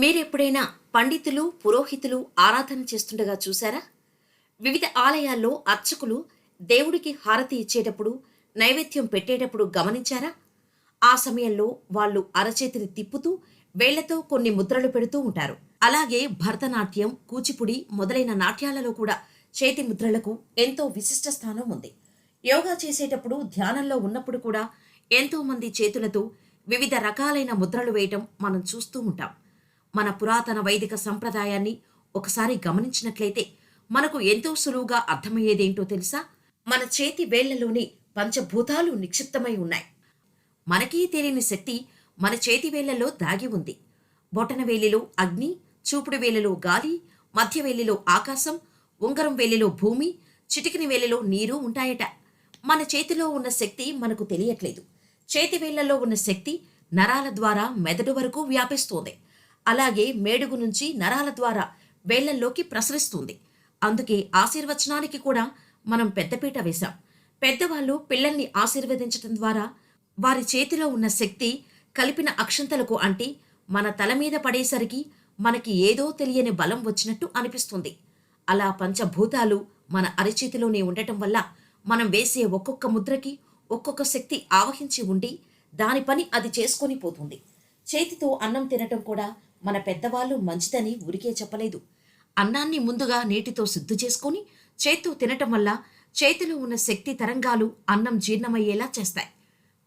మీరెప్పుడైనా పండితులు పురోహితులు ఆరాధన చేస్తుండగా చూశారా? వివిధ ఆలయాల్లో అర్చకులు దేవుడికి హారతి ఇచ్చేటప్పుడు నైవేద్యం పెట్టేటప్పుడు గమనించారా? ఆ సమయంలో వాళ్ళు అరచేతిని తిప్పుతూ వేళ్ళతో కొన్ని ముద్రలు పెడుతూ ఉంటారు. అలాగే భరతనాట్యం కూచిపుడి మొదలైన నాట్యాలలో కూడా చేతి ముద్రలకు ఎంతో విశిష్ట స్థానం ఉంది. యోగా చేసేటప్పుడు ధ్యానంలో ఉన్నప్పుడు కూడా ఎంతోమంది చేతులతో వివిధ రకాలైన ముద్రలు వేయటం మనం చూస్తూ ఉంటాం. మన పురాతన వైదిక సంప్రదాయాన్ని ఒకసారి గమనించినట్లయితే మనకు ఎంతో సులువుగా అర్థమయ్యేదేంటో తెలుసా? మన చేతి వేళ్ళలోని పంచభూతాలు నిక్షిప్తమై ఉన్నాయి. మనకీ తెలియని శక్తి మన చేతి వేళ్ళలో దాగి ఉంది. బొటన వేలిలో అగ్ని చూపుడు వేలిలో గాలి మధ్య వేలిలో ఆకాశం ఉంగరం వేలిలో భూమి చిటికని వేలిలో నీరు ఉంటాయట. మన చేతిలో ఉన్న శక్తి మనకు తెలియట్లేదు. చేతి వేళ్ళలో ఉన్న శక్తి నరాల ద్వారా మెదడు వరకు వ్యాపిస్తోంది. అలాగే మేడుగు నుంచి నరాల ద్వారా వేళ్ళల్లోకి ప్రసరిస్తుంది. అందుకే ఆశీర్వచనానికి కూడా మనం పెద్దపీట వేశాం. పెద్దవాళ్ళు పిల్లల్ని ఆశీర్వదించటం ద్వారా వారి చేతిలో ఉన్న శక్తి కలిపిన అక్షంతలకు అంటి మన తల మీద పడేసరికి మనకి ఏదో తెలియని బలం వచ్చినట్టు అనిపిస్తుంది. అలా పంచభూతాలు మన అరచేతిలోనే ఉండటం వల్ల మనం వేసే ఒక్కొక్క ముద్రకి ఒక్కొక్క శక్తి ఆవహించి ఉండి దాని పని అది చేసుకొని పోతుంది. చేతితో అన్నం తినటం కూడా మన పెద్దవాళ్ళు మంచిదని ఊరికే చెప్పలేదు. అన్నాన్ని ముందుగా నీటితో శుద్ధి చేసుకొని చేత్తో తినటం వల్ల చేతిలో ఉన్న శక్తి తరంగాలు అన్నం జీర్ణమయ్యేలా చేస్తాయి.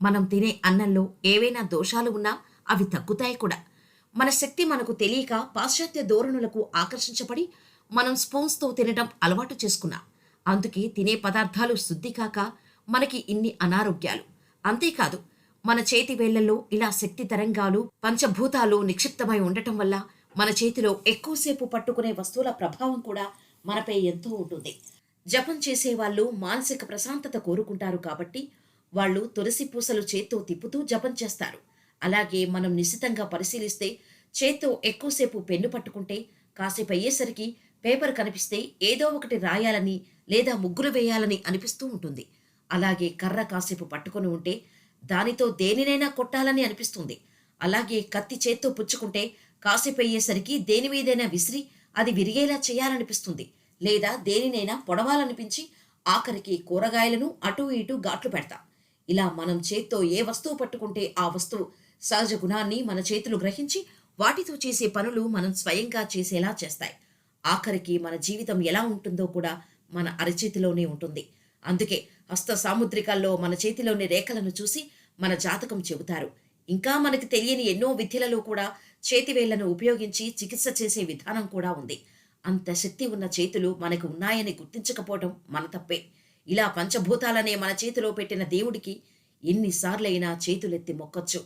మనం తినే అన్నంలో ఏవైనా దోషాలు ఉన్నా అవి తగ్గుతాయి కూడా. మన శక్తి మనకు తెలియక పాశ్చాత్య ధోరణులకు ఆకర్షించబడి మనం స్పూన్స్తో తినడం అలవాటు చేసుకున్నాం. అందుకే తినే పదార్థాలు శుద్ధి కాక మనకి ఇన్ని అనారోగ్యాలు. అంతేకాదు మన చేతి వేళ్ళలో ఇలా శక్తి తరంగాలు పంచభూతాలు నిక్షిప్తమై ఉండటం వల్ల మన చేతిలో ఎక్కువసేపు పట్టుకునే వస్తువుల ప్రభావం కూడా మనపై ఎంతో ఉంటుంది. జపం చేసే వాళ్ళు మానసిక ప్రశాంతత కోరుకుంటారు కాబట్టి వాళ్ళు తులసి పూసలు చేత్తో తిప్పుతూ జపం చేస్తారు. అలాగే మనం నిశితంగా పరిశీలిస్తే చేత్తో ఎక్కువసేపు పెన్ను పట్టుకుంటే కాసేపు అయ్యేసరికి పేపర్ కనిపిస్తే ఏదో ఒకటి రాయాలని లేదా ముగ్గులు వేయాలని అనిపిస్తూ ఉంటుంది. అలాగే కర్ర కాసేపు పట్టుకొని ఉంటే దానితో దేనినైనా కొట్టాలని అనిపిస్తుంది. అలాగే కత్తి చేత్తో పుచ్చుకుంటే కాసేపు దేని మీదైనా విసిరి అది విరిగేలా చేయాలనిపిస్తుంది. లేదా దేనినైనా పొడవాలనిపించి ఆఖరికి కూరగాయలను అటూ ఇటూ ఘాట్లు పెడతాం. ఇలా మనం చేత్తో ఏ వస్తువు పట్టుకుంటే ఆ వస్తువు సహజ గుణాన్ని మన చేతులు గ్రహించి వాటితో చేసే పనులు మనం స్వయంగా చేసేలా చేస్తాయి. ఆఖరికి మన జీవితం ఎలా ఉంటుందో కూడా మన అరచేతిలోనే ఉంటుంది. అందుకే హస్త సాముద్రికాల్లో మన చేతిలోని రేఖలను చూసి మన జాతకం చెబుతారు. ఇంకా మనకు తెలియని ఎన్నో విద్యలలో కూడా చేతివేళ్ళను ఉపయోగించి చికిత్స చేసే విధానం కూడా ఉంది. అంత శక్తి ఉన్న చేతులు మనకు ఉన్నాయని గుర్తించకపోవడం మన తప్పే. ఇలా పంచభూతాలనే మన చేతిలో పెట్టిన దేవుడికి ఎన్నిసార్లైనా చేతులెత్తి మొక్కొచ్చు.